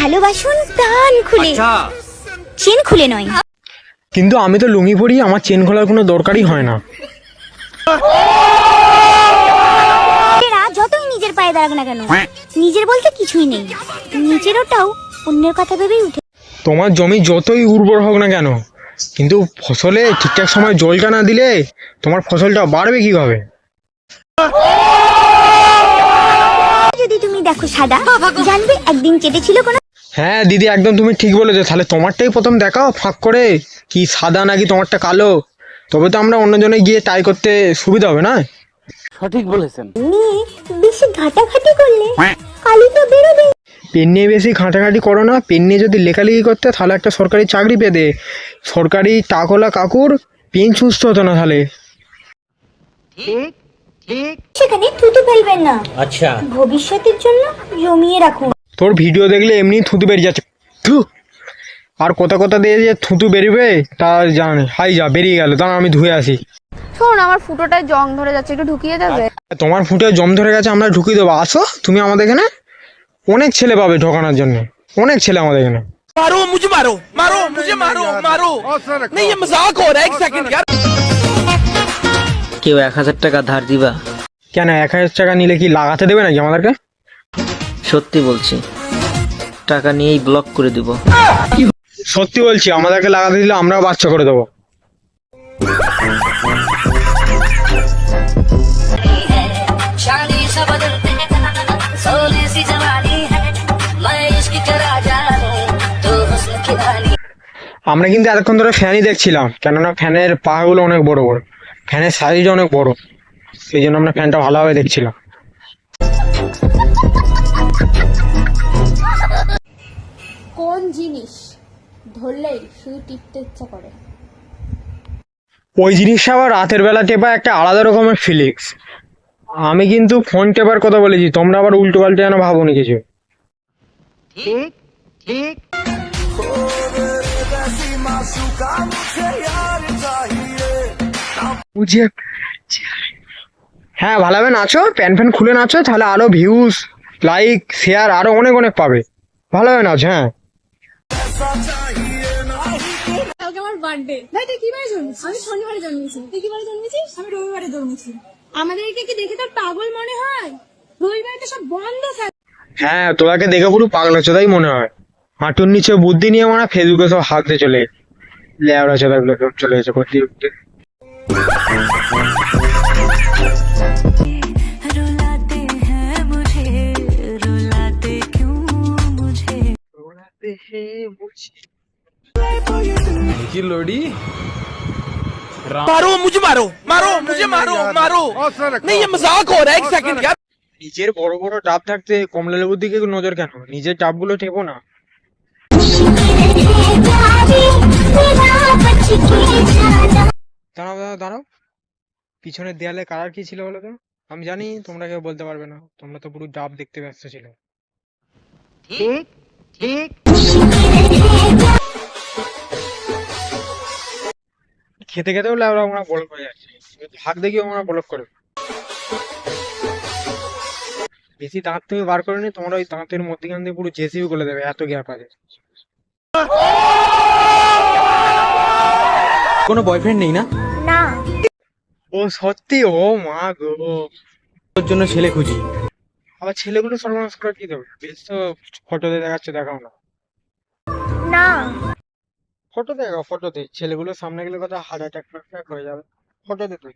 ভালোবাসুন প্রাণ খুলে। চেন খুলে নয়। কিন্তু আমি তো লুঙ্গি পরি আমার চেন খোলার কোনো দরকারই হয় না। এরা যতই নিজের পায়ে দাঁড়াক না কেন নিজের বলতে কিছুই নেই। নিজের ওটাও অন্যের কথা ভেবেই উঠে। তোমার জমি যতই উর্বর হোক না কেন কিন্তু ফসলে ঠিকঠাক সময় জলটা না দিলে তোমার ফসলটা বাড়বে কীভাবে? যদি তুমি দেখো সাদা জানবে একদিন কেটেছিল কোনো হ্যাঁ দিদি একদম তুমি ঠিক বলেছ। তাহলে তোমারটাই প্রথম দেখাও ফাঁক করে। কি সাদা নাকি তোমারটা কালো? তবে তো আমরা অন্যজনে গিয়ে ট্রাই করতে সুবিধা হবে না নিয়ে বেশি ঘাটাঘাটি করলে কালি তো বেরোবে। পেন নিয়ে বেশি ঘাঁটাঘাঁটি করো না। পেন নিয়ে যদি লেখালেখি করতে তাহলে একটা সরকারি চাকরি পেতে। সরকারি টাকলা কাকুর পেন সুস্থ হতো না তাহলে। সেখানে থুতু ফেলবেন না। আচ্ছা। ভবিষ্যতের জন্য জমিয়ে রাখুন। তোর ভিডিও দেখলে এমনি থুতু বেরিয়ে যাচ্ছে থু আর কোথা কোথা দিয়ে যে থুতু বেরিবে তা জানে হাই যা বেরিয়ে গেল দাঁড়া আমি ধুয়ে আসি শোন আমার ফুটোটায় জং ধরে যাচ্ছে একটু ঢুকিয়ে দেবে তোমার ফুটে জম ধরে গেছে আমরা ঢুকিয়ে দেবো আসো তুমি আমাদের এখানে অনেক ছেলে পাবে ঢোকানোর জন্য অনেক ছেলে আমাদের এখানে मारो मुझे मारो मारो मुझे मारो मारो नहीं ये मजाक हो रहा है एक सेकंड यार কেউ এক হাজার টাকা ধার দিবা কেন এক হাজার টাকা নিলে কি লাগাতে দেবে নাকি আমাদেরকে সত্যি বলছি। টাকা নিয়েই ব্লক করে দিব। সত্যি বলছি, আমাদেরকে লাগাতে দিলে আমরা বাচ্চা করে দেবো। আমরা কিন্তু এতক্ষণ ধরে ফ্যানই দেখছিলাম, কেননা ফ্যানের পাহাড়গুলো অনেক বড় বড়, ফ্যানের সাইজ অনেক বড়। সেই জন্য আমরা ফ্যানটা ভালোভাবে দেখছিলাম। ধরলেই শুধু টিপতে ইচ্ছা করে। ওই জিনিসটা আবার রাতের বেলা টেপা একটা আলাদা রকমের ফিলিংস আমি কিন্তু ফোন টেপার কথা বলেছি তোমরা আবার উল্টো পাল্টে যেন ভাবনি কিছু। বুঝে হ্যাঁ ভালোভাবে নাচো প্যান ফ্যান খুলে নাচো তাহলে আরও ভিউজ লাইক শেয়ার আরও অনেক অনেক পাবে। ভালোভাবে নাচো হ্যাঁ। বার্থডে ভাই তুই কি বারে জন্মেছিস আমি শনিবারে জন্মেছি তুই কি বারে জন্মেছিস আমি রবিবারে জন্মেছি আমাদেরকে কি দেখে তোর পাগল মনে হয় রবিবারে তো সব বন্ধ থাকে হ্যাঁ তোরাকে দেখে পুরো পাগলা চোদাই মনে হয় হাঁটুর নিচে বুদ্ধি নিয়ে মানে ফেসবুকে সব হাঁকতে চলে লেওড়া চোদাগুলো সব চলে এসে করতে করতে रुलाते हैं मुझे रुलाते क्यों मुझे मारो मुझे मारो मारो मुझे मारो मारो नहीं ये मजाक हो रहा है एक सेकंड यार নিজের বড় বড় ডাব থাকতে কমলা লেবুর দিকে নজর কেন নিজের ডাবগুলো টেপো না দাঁড়াও দাঁড়াও দাঁড়াও পিছনের দেয়ালে কালার কি ছিল বলো তো আমি জানি তোমরা কেউ বলতে পারবে না তোমরা তো পুরো ডাব দেখতে ব্যস্ত ছিল খেতে খেতেও লাউরা আমরা বলক হয়ে যাচ্ছে। হাত দেখিও আমরা বলক করে বেশি দাঁত তুমি বার করে নি তোমরা ওই দাঁতের মধ্যখান দিয়ে পুরো জেসিবি করে দেবে এত গ্যাপ আছে। কোনো বয়ফ্রেন্ড নেই না? না। ও সত্যি? ও মা গো। ওর জন্য ছেলে খুঁজি। আবার ছেলেগুলো সর্বনাশ করে কি দেবে? বেশ তো ফটোতে দেখাচ্ছে দেখাও না। না। ফটো দেখাও ফটোতে ছেলেগুলোর সামনে গেলে কথা হার্ট অ্যাটাক হয়ে যাবে। ফটোতে তুই